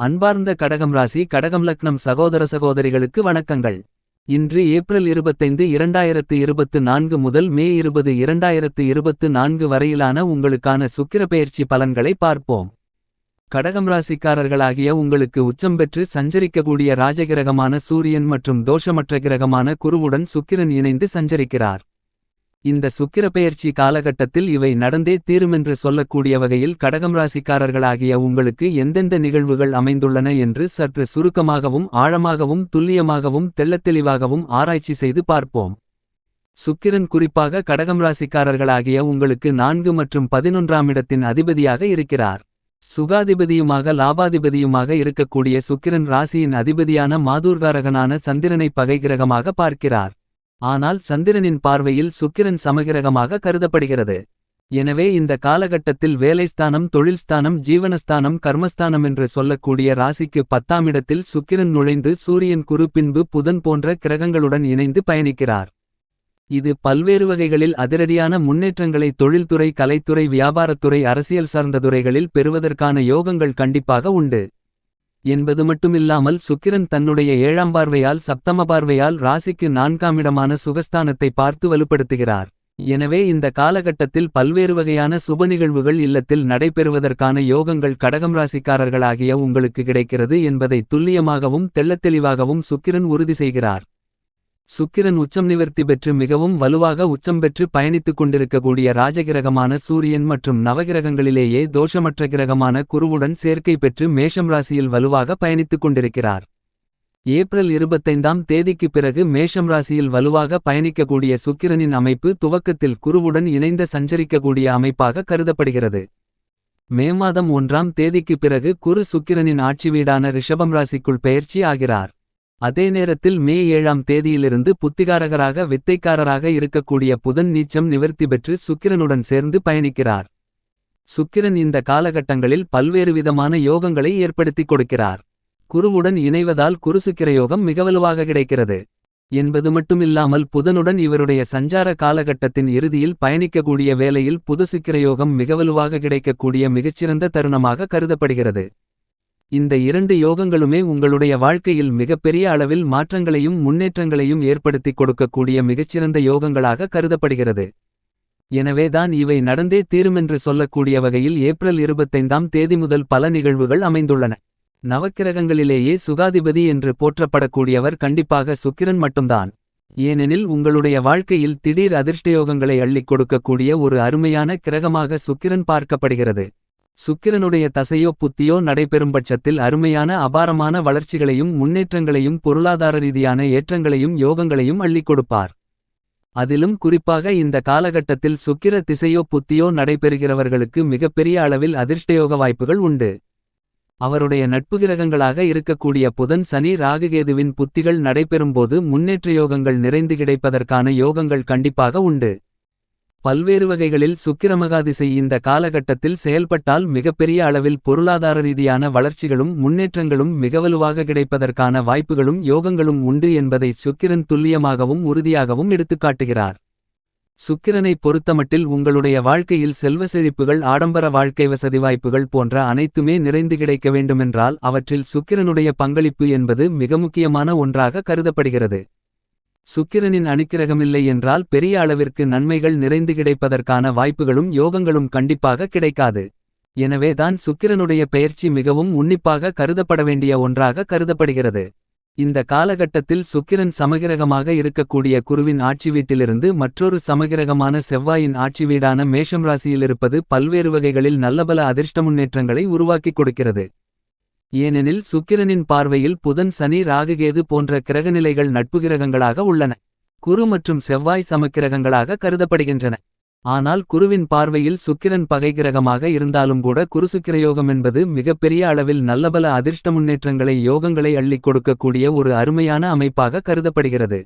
அன்பார்ந்த கடகம் ராசி கடகம் லக்னம் சகோதர சகோதரிகளுக்கு வணக்கங்கள். இன்று ஏப்ரல் இருபத்தைந்து இரண்டாயிரத்து இருபத்து நான்கு முதல் மே இருபது இரண்டாயிரத்து இருபத்து நான்கு வரையிலான உங்களுக்கான சுக்கிரப்பெயர்ச்சி பலன்களை பார்ப்போம். கடகம் ராசிக்காரர்களாகிய உங்களுக்கு உச்சம் பெற்று சஞ்சரிக்கக்கூடிய ராஜகிரகமான சூரியன் மற்றும் தோஷமற்ற கிரகமான குருவுடன் சுக்கிரன் இணைந்து சஞ்சரிக்கிறார். இந்த சுக்கிரப்பெயர்ச்சி காலகட்டத்தில் இவை நடந்தே தீருமென்று சொல்லக்கூடிய வகையில் கடகம் ராசிக்காரர்களாகிய உங்களுக்கு எந்தெந்த நிகழ்வுகள் அமைந்துள்ளன என்று சற்று சுருக்கமாகவும் ஆழமாகவும் துல்லியமாகவும் தெள்ளத்தெளிவாகவும் ஆராய்ச்சி செய்து பார்ப்போம். சுக்கிரன் குறிப்பாக கடகம் ராசிக்காரர்களாகிய உங்களுக்கு நான்கு மற்றும் பதினொன்றாம் இடத்தின் அதிபதியாக இருக்கிறார். சுகாதிபதியுமாக லாபாதிபதியுமாக இருக்கக்கூடிய சுக்கிரன் ராசியின் அதிபதியான மாதூர்காரகனான சந்திரனை பகைகிரகமாக பார்க்கிறார். ஆனால் சந்திரனின் பார்வையில் சுக்கிரன் சமகிரகமாக கருதப்படுகிறது. எனவே இந்த காலகட்டத்தில் வேலைஸ்தானம் தொழில்ஸ்தானம் ஜீவனஸ்தானம் கர்மஸ்தானம் என்று சொல்லக்கூடிய ராசிக்கு பத்தாம் இடத்தில் சுக்கிரன் நுழைந்து சூரியன் குரு பின்பு புதன் போன்ற கிரகங்களுடன் இணைந்து பயணிக்கிறார். இது பல்வேறு வகைகளில் அதிரடியான முன்னேற்றங்களை தொழில்துறை கலைத்துறை வியாபாரத்துறை அரசியல் சார்ந்த துறைகளில் பெறுவதற்கான யோகங்கள் கண்டிப்பாக உண்டு. என்பது மட்டுமில்லாமல் சுக்கிரன் தன்னுடைய ஏழாம் பார்வையால் சப்தம பார்வையால் ராசிக்கு நான்காம் இடமான சுகஸ்தானத்தை பார்த்து வலுப்படுத்துகிறார். எனவே இந்த காலகட்டத்தில் பல்வேறு வகையான சுப நிகழ்வுகள் இல்லத்தில் நடைபெறுவதற்கான யோகங்கள் கடகம் ராசிக்காரர்களாகிய உங்களுக்கு கிடைக்கிறது என்பதை துல்லியமாகவும் தெள்ளத்தெளிவாகவும் சுக்கிரன் உறுதி செய்கிறார். சுக்கிரன் உச்சம் நிவர்த்தி பெற்று மிகவும் வலுவாக உச்சம் பெற்று பயணித்துக் கொண்டிருக்கக்கூடிய ராஜகிரகமான சூரியன் மற்றும் நவகிரகங்களிலேயே தோஷமற்ற கிரகமான குருவுடன் சேர்க்கை பெற்று மேஷம் ராசியில் வலுவாக பயணித்துக் கொண்டிருக்கிறார். ஏப்ரல் இருபத்தைந்தாம் தேதிக்கு பிறகு மேஷம் ராசியில் வலுவாக பயணிக்கக்கூடிய சுக்கிரனின் அமைப்பு துவக்கத்தில் குருவுடன் இணைந்த சஞ்சரிக்கக்கூடிய அமைப்பாக கருதப்படுகிறது. மே மாதம் ஒன்றாம் தேதிக்கு பிறகு குரு சுக்கிரனின் ஆட்சி வீடான ரிஷபம் ராசிக்குள் பெயர்ச்சி ஆகிறார். அதே நேரத்தில் மே ஏழாம் தேதியிலிருந்து புத்திகாரகராக வித்தைக்காரராக இருக்கக்கூடிய புதன் நீச்சம் நிவர்த்தி பெற்று சுக்கிரனுடன் சேர்ந்து பயணிக்கிறார். சுக்கிரன் இந்த காலகட்டங்களில் பல்வேறு விதமான யோகங்களை ஏற்படுத்திக் கொடுக்கிறார். குருவுடன் இணைவதால் குருசுக்கிர யோகம் மிக வலுவாக கிடைக்கிறது. என்பது மட்டுமில்லாமல் புதனுடன் இவருடைய சஞ்சார காலகட்டத்தின் இறுதியில் பயணிக்கக்கூடிய வேளையில் புதுசுக்கிரயோகம் மிக வலுவாக கிடைக்கக்கூடிய மிகச்சிறந்த தருணமாக கருதப்படுகிறது. இந்த இரண்டு யோகங்களுமே உங்களுடைய வாழ்க்கையில் மிகப்பெரிய அளவில் மாற்றங்களையும் முன்னேற்றங்களையும் ஏற்படுத்திக் கொடுக்கக்கூடிய மிகச்சிறந்த யோகங்களாக கருதப்படுகிறது. எனவேதான் இவை நடந்தே தீருமென்று சொல்லக்கூடிய வகையில் ஏப்ரல் இருபத்தைந்தாம் தேதி முதல் பல நிகழ்வுகள் அமைந்துள்ளன. நவக்கிரகங்களிலேயே சுகாதிபதி என்று போற்றப்படக்கூடியவர் கண்டிப்பாக சுக்கிரன் மட்டும்தான். ஏனெனில் உங்களுடைய வாழ்க்கையில் திடீர் அதிர்ஷ்டயோகங்களை அள்ளிக் கொடுக்கக்கூடிய ஒரு அருமையான கிரகமாக சுக்கிரன் பார்க்கப்படுகிறது. சுக்கிரனுடைய தசையோ புத்தியோ நடைபெறும் பட்சத்தில் அருமையான அபாரமான வளர்ச்சிகளையும் முன்னேற்றங்களையும் பொருளாதார ரீதியான ஏற்றங்களையும் யோகங்களையும் அள்ளிக் கொடுப்பார். அதிலும் குறிப்பாக இந்த காலகட்டத்தில் சுக்கிர திசையோ புத்தியோ நடைபெறுகிறவர்களுக்கு மிகப்பெரிய அளவில் அதிர்ஷ்டயோக வாய்ப்புகள் உண்டு. அவருடைய நட்பு கிரகங்களாக இருக்கக்கூடிய புதன் சனி ராகுகேதுவின் புத்திகள் நடைபெறும்போது முன்னேற்ற யோகங்கள் நிறைந்து கிடைப்பதற்கான யோகங்கள் கண்டிப்பாக உண்டு. பல்வேறு வகைகளில் சுக்கிரமகாதிசை இந்த காலகட்டத்தில் செயல்பட்டால் மிகப்பெரிய அளவில் பொருளாதார ரீதியான வளர்ச்சிகளும் முன்னேற்றங்களும் மிகவலுவாக கிடைப்பதற்கான வாய்ப்புகளும் யோகங்களும் உண்டு என்பதை சுக்கிரன் துல்லியமாகவும் உறுதியாகவும் எடுத்துக்காட்டுகிறார் சுக்கிரனை பொறுத்தமட்டில் உங்களுடைய வாழ்க்கையில் செல்வ செழிப்புகள் ஆடம்பர வாழ்க்கை வசதி வாய்ப்புகள் போன்ற அனைத்துமே நிறைந்து கிடைக்க வேண்டுமென்றால் அவற்றில் சுக்கிரனுடைய பங்களிப்பு என்பது மிக முக்கியமான ஒன்றாக கருதப்படுகிறது. சுக்கிரனின் அணுக்கிரகமில்லை என்றால் பெரிய அளவிற்கு நன்மைகள் நிறைந்து கிடைப்பதற்கான வாய்ப்புகளும் யோகங்களும் கண்டிப்பாக கிடைக்காது. எனவேதான் சுக்கிரனுடைய பெயர்ச்சி மிகவும் உன்னிப்பாக கருதப்பட வேண்டிய ஒன்றாக கருதப்படுகிறது. இந்த காலகட்டத்தில் சுக்கிரன் சமகிரகமாக இருக்கக்கூடிய குருவின் ஆட்சி வீட்டிலிருந்து மற்றொரு சமகிரகமான செவ்வாயின் ஆட்சி வீடான மேஷம் ராசியிலிருப்பது பல்வேறு வகைகளில் நல்லபல அதிர்ஷ்ட முன்னேற்றங்களை உருவாக்கிக் கொடுக்கிறது. ஏனெனில் சுக்கிரனின் பார்வையில் புதன் சனி ராகுகேது போன்ற கிரகநிலைகள் நட்பு கிரகங்களாக உள்ளன. குரு மற்றும் செவ்வாய் சமக்கிரகங்களாக கருதப்படுகின்றன. ஆனால் குருவின் பார்வையில் சுக்கிரன் பகை கிரகமாக இருந்தாலும் கூட குருசுக்கிரயோகம் என்பது மிகப்பெரிய அளவில் நல்லபல அதிர்ஷ்ட முன்னேற்றங்களை யோகங்களை அள்ளிக் கொடுக்கக்கூடிய ஒரு அருமையான அமைப்பாக கருதப்படுகிறது.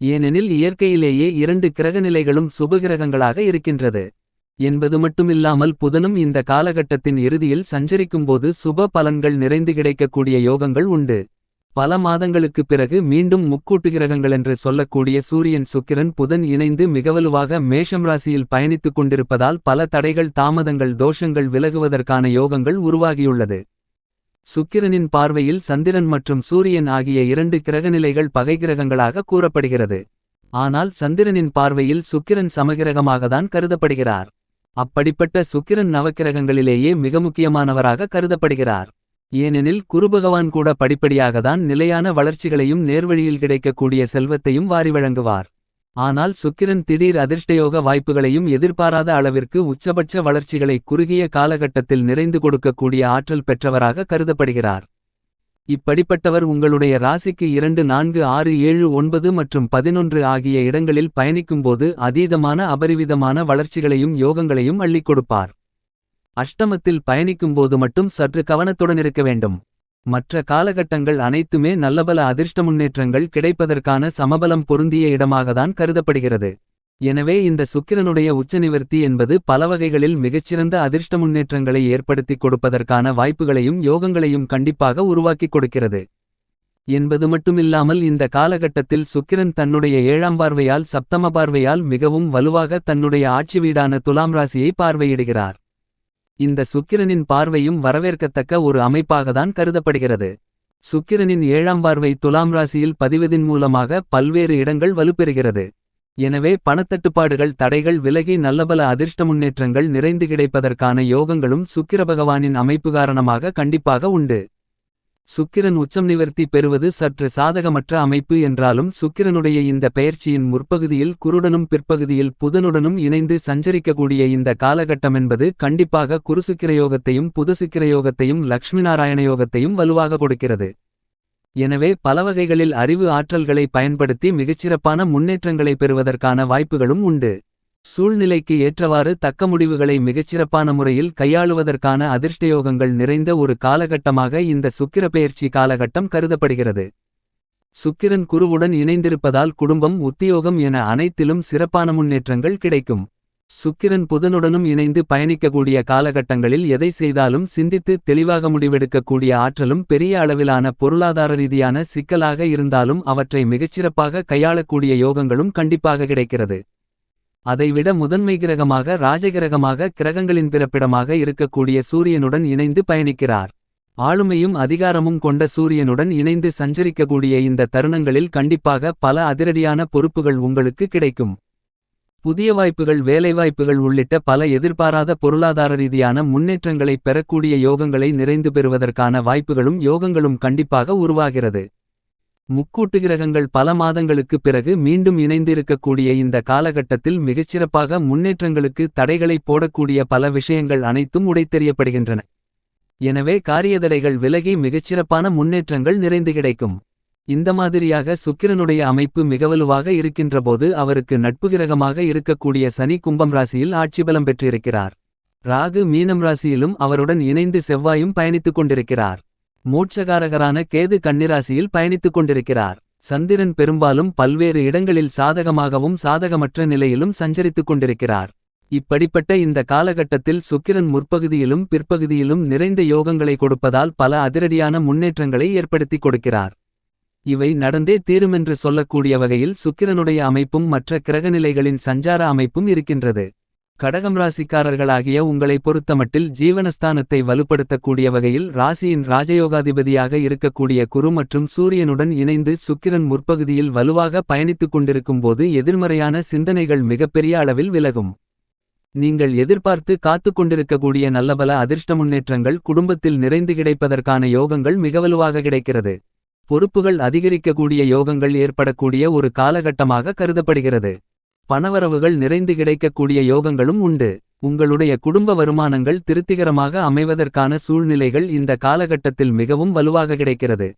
ஏனெனில் இயற்கையிலேயே இரண்டு கிரகநிலைகளும் சுபகிரகங்களாக இருக்கின்றது. என்பது மட்டுமில்லாமல் புதனும் இந்த காலகட்டத்தின் இறுதியில் சஞ்சரிக்கும்போது சுப பலன்கள் நிறைந்து கிடைக்கக்கூடிய யோகங்கள் உண்டு. பல மாதங்களுக்குப் பிறகு மீண்டும் முக்கூட்டு கிரகங்களென்று சொல்லக்கூடிய சூரியன் சுக்கிரன் புதன் இணைந்து மிகவலுவாக மேஷம் ராசியில் பயணித்துக் கொண்டிருப்பதால் பல தடைகள் தாமதங்கள் தோஷங்கள் விலகுவதற்கான யோகங்கள் உருவாகியுள்ளது. சுக்கிரனின் பார்வையில் சந்திரன் மற்றும் சூரியன் ஆகிய இரண்டு கிரகநிலைகள் பகை கிரகங்களாக கூறப்படுகிறது. ஆனால் சந்திரனின் பார்வையில் சுக்கிரன் சமகிரகமாகத்தான் கருதப்படுகிறார். அப்படிப்பட்ட சுக்கிரன் நவக்கிரகங்களிலேயே மிக முக்கியமானவராக கருதப்படுகிறார். ஏனெனில் குருபகவான் கூட படிப்படியாகத்தான் நிலையான வளர்ச்சிகளையும் நேர்வழியில் கிடைக்கக்கூடிய செல்வத்தையும் வாரி வழங்குவார். ஆனால் சுக்கிரன் திடீர் அதிர்ஷ்டயோக வாய்ப்புகளையும் எதிர்பாராத அளவிற்கு உச்சபட்ச வளர்ச்சிகளை குறுகிய காலகட்டத்தில் நிறைந்து கொடுக்கக்கூடிய ஆற்றல் பெற்றவராக கருதப்படுகிறார். இப்படிப்பட்டவர் உங்களுடைய ராசிக்கு இரண்டு நான்கு ஆறு ஏழு ஒன்பது மற்றும் பதினொன்று ஆகிய இடங்களில் பயணிக்கும்போது அதீதமான அபரிவிதமான வளர்ச்சிகளையும் யோகங்களையும் அள்ளிக் கொடுப்பார். அஷ்டமத்தில் பயணிக்கும்போது மட்டும் சற்று கவனத்துடன் இருக்க வேண்டும். மற்ற காலகட்டங்கள் அனைத்துமே நல்லபல அதிர்ஷ்ட முன்னேற்றங்கள் கிடைப்பதற்கான சமபலம் பொருந்திய இடமாகத்தான் கருதப்படுகிறது. எனவே இந்த சுக்கிரனுடைய உச்சநிவர்த்தி என்பது பல வகைகளில் மிகச்சிறந்த அதிர்ஷ்ட முன்னேற்றங்களை ஏற்படுத்திக் கொடுப்பதற்கான வாய்ப்புகளையும் யோகங்களையும் கண்டிப்பாக உருவாக்கிக் கொடுக்கிறது. என்பது மட்டுமில்லாமல் இந்த காலகட்டத்தில் சுக்கிரன் தன்னுடைய ஏழாம் பார்வையால் சப்தம பார்வையால் மிகவும் வலுவாக தன்னுடைய ஆட்சி வீடான துலாம் ராசியை பார்வையிடுகிறார். இந்த சுக்கிரனின் பார்வையும் வரவேற்கத்தக்க ஒரு அமைப்பாகத்தான் கருதப்படுகிறது. சுக்கிரனின் ஏழாம் பார்வை துலாம் ராசியில் பதிவதின் மூலமாக பல்வேறு இடங்கள் வலுப்பெறுகிறது. எனவே பணத்தட்டுப்பாடுகள் தடைகள் விலகி நல்லபல அதிர்ஷ்ட முன்னேற்றங்கள் நிறைந்து கிடைப்பதற்கான யோகங்களும் சுக்கிர பகவானின் அமைப்பு காரணமாக கண்டிப்பாக உண்டு. சுக்கிரன் உச்சம் நிவர்த்தி பெறுவது சற்று சாதகமற்ற அமைப்பு என்றாலும் சுக்கிரனுடைய இந்த பெயர்ச்சியின் முற்பகுதியில் குருடனும் பிற்பகுதியில் புதனுடனும் இணைந்து சஞ்சரிக்கக்கூடிய இந்த காலகட்டமென்பது கண்டிப்பாக குருசுக்கிரயோகத்தையும் புதுசுக்கிரயோகத்தையும் லக்ஷ்மி நாராயண யோகத்தையும் வலுவாக கொடுக்கிறது. எனவே பலவகைகளில் அறிவு ஆற்றல்களை பயன்படுத்தி மிகச்சிறப்பான முன்னேற்றங்களை பெறுவதற்கான வாய்ப்புகளும் உண்டு. சூழ்நிலைக்கு ஏற்றவாறு தக்க முடிவுகளை மிகச்சிறப்பான முறையில் கையாளுவதற்கான அதிர்ஷ்டயோகங்கள் நிறைந்த ஒரு காலகட்டமாக இந்த சுக்கிர பெயர்ச்சி காலகட்டம் கருதப்படுகிறது. சுக்கிரன் குருவுடன் இணைந்திருப்பதால் குடும்பம் உத்தியோகம் என அனைத்திலும் சிறப்பான முன்னேற்றங்கள் கிடைக்கும். சுக்கிரன் புதனுடனும் இணைந்து பயணிக்கக்கூடிய காலகட்டங்களில் எதை செய்தாலும் சிந்தித்து தெளிவாக முடிவெடுக்கக்கூடிய ஆற்றலும் பெரிய அளவிலான பொருளாதார ரீதியான சிக்கலாக இருந்தாலும் அவற்றை மிகச்சிறப்பாக கையாளக்கூடிய யோகங்களும் கண்டிப்பாக கிடைக்கிறது. அதைவிட முதன்மை கிரகமாக ராஜகிரகமாக கிரகங்களின் பிறப்பிடமாக இருக்கக்கூடிய சூரியனுடன் இணைந்து பயணிக்கிறார். ஆளுமையும் அதிகாரமும் கொண்ட சூரியனுடன் இணைந்து சஞ்சரிக்கக்கூடிய இந்த தருணங்களில் கண்டிப்பாக பல அதிரடியான பொறுப்புகள் உங்களுக்கு கிடைக்கும். புதிய வாய்ப்புகள் வேலைவாய்ப்புகள் உள்ளிட்ட பல எதிர்பாராத பொருளாதார ரீதியான முன்னேற்றங்களை பெறக்கூடிய யோகங்களை நிறைந்து பெறுவதற்கான வாய்ப்புகளும் யோகங்களும் கண்டிப்பாக உருவாகிறது. முக்கூட்டு கிரகங்கள் பல மாதங்களுக்குப் பிறகு மீண்டும் இணைந்திருக்கக்கூடிய இந்த காலகட்டத்தில் மிகச்சிறப்பாக முன்னேற்றங்களுக்கு தடைகளை போடக்கூடிய பல விஷயங்கள் அனைத்தும் உடைத்தெறியப்படுகின்றன. எனவே காரியதடைகள் விலகி மிகச்சிறப்பான முன்னேற்றங்கள் நிறைந்து கிடைக்கும். இந்த மாதிரியாக சுக்கிரனுடைய அமைப்பு மிகவலுவாக இருக்கின்றபோது அவருக்கு நட்பு கிரகமாக இருக்கக்கூடிய சனி கும்பம் ராசியில் ஆட்சிபலம் பெற்றிருக்கிறார். ராகு மீனம் ராசியிலும் அவருடன் இணைந்து செவ்வாயும் பயணித்துக் கொண்டிருக்கிறார். மூட்சகாரகரான கேது கன்னிராசியில் பயணித்துக் கொண்டிருக்கிறார். சந்திரன் பெரும்பாலும் பல்வேறு இடங்களில் சாதகமாகவும் சாதகமற்ற நிலையிலும் சஞ்சரித்துக் கொண்டிருக்கிறார். இப்படிப்பட்ட இந்த காலகட்டத்தில் சுக்கிரன் முற்பகுதியிலும் பிற்பகுதியிலும் நிறைந்த யோகங்களை கொடுப்பதால் பல அதிரடியான முன்னேற்றங்களை ஏற்படுத்திக் கொடுக்கிறார். இவை நடந்தே தீருமென்று சொல்லக்கூடிய வகையில் சுக்கிரனுடைய அமைப்பும் மற்ற கிரகநிலைகளின் சஞ்சார அமைப்பும் இருக்கின்றது. கடகம் ராசிக்காரர்களாகிய உங்களை பொறுத்தமட்டில் ஜீவனஸ்தானத்தை வலுப்படுத்தக்கூடிய வகையில் ராசியின் ராஜயோகாதிபதியாக இருக்கக்கூடிய குரு மற்றும் சூரியனுடன் இணைந்து சுக்கிரன் முற்பகுதியில் வலுவாக பயணித்துக் கொண்டிருக்கும் போது எதிர்மறையான சிந்தனைகள் மிகப்பெரிய அளவில் விலகும். நீங்கள் எதிர்பார்த்து காத்துக் கொண்டிருக்கக்கூடிய நல்லபல அதிர்ஷ்ட முன்னேற்றங்கள் குடும்பத்தில் நிறைந்து கிடைப்பதற்கான யோகங்கள் மிக வலுவாக கிடைக்கிறது. பொறுப்புகள் அதிகரிக்கக்கூடிய யோகங்கள் ஏற்படக்கூடிய ஒரு காலகட்டமாக கருதப்படுகிறது. பணவரவுகள் நிறைந்து கிடைக்கக்கூடிய யோகங்களும் உண்டு. உங்களுடைய குடும்ப வருமானங்கள் திருப்திகரமாக அமைவதற்கான சூழ்நிலைகள் இந்த காலகட்டத்தில் மிகவும் வலுவாக கிடைக்கிறது.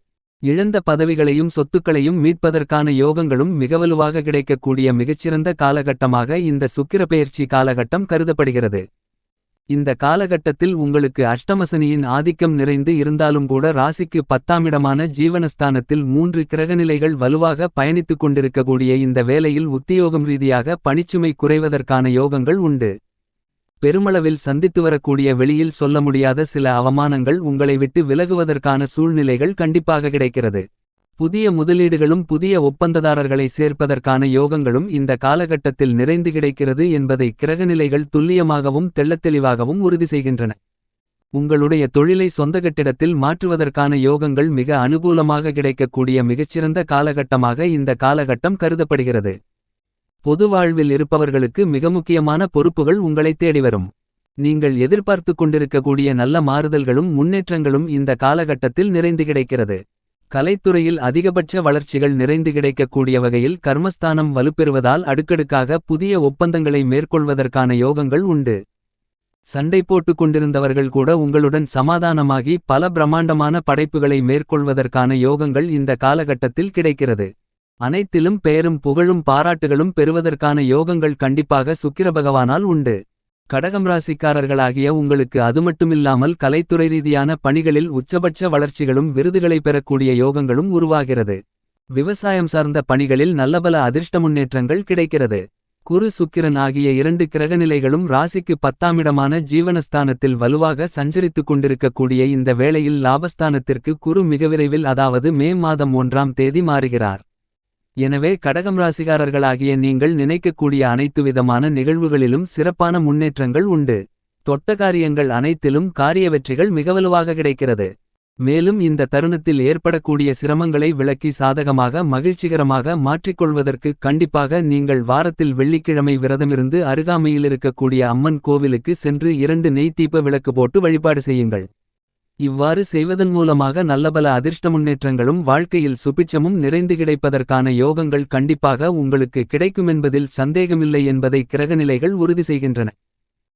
இழந்த பதவிகளையும் சொத்துக்களையும் மீட்பதற்கான யோகங்களும் மிக வலுவாக கிடைக்கக்கூடிய மிகச்சிறந்த காலகட்டமாக இந்த சுக்கிரப்பெயர்ச்சி காலகட்டம் கருதப்படுகிறது. இந்த காலகட்டத்தில் உங்களுக்கு அஷ்டமசனியின் ஆதிக்கம் நிறைந்து இருந்தாலும் கூட ராசிக்கு பத்தாமிடமான ஜீவனஸ்தானத்தில் மூன்று கிரகநிலைகள் வலுவாக பயணித்துக் கொண்டிருக்கக்கூடிய இந்த வேளையில் உத்தியோகம் ரீதியாக பணிச்சுமை குறைவதற்கான யோகங்கள் உண்டு. பெருமளவில் சந்தித்து வரக்கூடிய வெளியில் சொல்ல முடியாத சில அவமானங்கள் உங்களை விட்டு விலகுவதற்கான சூழ்நிலைகள் கண்டிப்பாக கிடைக்கிறது. புதிய முதலீடுகளும் புதிய ஒப்பந்ததாரர்களை சேர்ப்பதற்கான யோகங்களும் இந்த காலகட்டத்தில் நிறைந்து கிடைக்கிறது என்பதை கிரகநிலைகள் துல்லியமாகவும் தெள்ளத்தெளிவாகவும் உறுதி செய்கின்றன. உங்களுடைய தொழிலை சொந்த கட்டிடத்தில் மாற்றுவதற்கான யோகங்கள் மிக அனுகூலமாக கிடைக்கக்கூடிய மிகச்சிறந்த காலகட்டமாக இந்த காலகட்டம் கருதப்படுகிறது. பொது வாழ்வில் இருப்பவர்களுக்கு மிக முக்கியமான பொறுப்புகள் உங்களை தேடி வரும். நீங்கள் எதிர்பார்த்து கொண்டிருக்கக்கூடிய நல்ல மாறுதல்களும் முன்னேற்றங்களும் இந்த காலகட்டத்தில் நிறைந்து கிடைக்கிறது. கலைத்துறையில் அதிகபட்ச வளர்ச்சிகள் நிறைந்து கிடைக்கக்கூடிய வகையில் கர்மஸ்தானம் வலுப்பெறுவதால் அடுக்கடுக்காக புதிய ஒப்பந்தங்களை மேற்கொள்வதற்கான யோகங்கள் உண்டு. சண்டை போட்டுக் கொண்டிருந்தவர்கள் கூட உங்களுடன் சமாதானமாகி பல பிரம்மாண்டமான படைப்புகளை மேற்கொள்வதற்கான யோகங்கள் இந்த காலகட்டத்தில் கிடைக்கிறது. அனைத்திலும் பெயரும் புகழும் பாராட்டுகளும் பெறுவதற்கான யோகங்கள் கண்டிப்பாக சுக்கிரபகவானால் உண்டு. கடகம் ராசிக்காரர்களாகிய உங்களுக்கு அதுமட்டுமில்லாமல் கலைத்துறை ரீதியான பணிகளில் உச்சபட்ச வளர்ச்சிகளும் விருதுகளை பெறக்கூடிய யோகங்களும் உருவாகிறது. விவசாயம் சார்ந்த பணிகளில் நல்லபல அதிர்ஷ்ட முன்னேற்றங்கள் கிடைக்கிறது. குரு சுக்கிரன் ஆகிய இரண்டு கிரகநிலைகளும் ராசிக்கு பத்தாமிடமான ஜீவனஸ்தானத்தில் வலுவாக சஞ்சரித்துக் கொண்டிருக்கக்கூடிய இந்த வேளையில் லாபஸ்தானத்திற்கு குரு மிக விரைவில் அதாவது மே மாதம் ஒன்றாம் தேதி மாறுகிறார். எனவே கடகம் ராசிகாரர்களாகிய நீங்கள் நினைக்கக்கூடிய அனைத்து விதமான நிகழ்வுகளிலும் சிறப்பான முன்னேற்றங்கள் உண்டு. தொட்ட காரியங்கள் அனைத்திலும் காரிய வெற்றிகள் மிகவலுவாக கிடைக்கிறது. மேலும் இந்த தருணத்தில் ஏற்படக்கூடிய சிரமங்களை விளக்கி சாதகமாக மகிழ்ச்சிகரமாக மாற்றிக்கொள்வதற்கு கண்டிப்பாக நீங்கள் வாரத்தில் வெள்ளிக்கிழமை விரதமிருந்து அருகாமையில் இருக்கக்கூடிய அம்மன் கோவிலுக்கு சென்று இரண்டு நெய் விளக்கு போட்டு வழிபாடு செய்யுங்கள். இவ்வாறு செய்வதன் மூலமாக நல்லபல அதிர்ஷ்ட முன்னேற்றங்களும் வாழ்க்கையில் சுபிட்சமும் நிறைந்து கிடைப்பதற்கான யோகங்கள் கண்டிப்பாக உங்களுக்கு கிடைக்குமென்பதில் சந்தேகமில்லை என்பதை கிரகநிலைகள் உறுதி செய்கின்றன.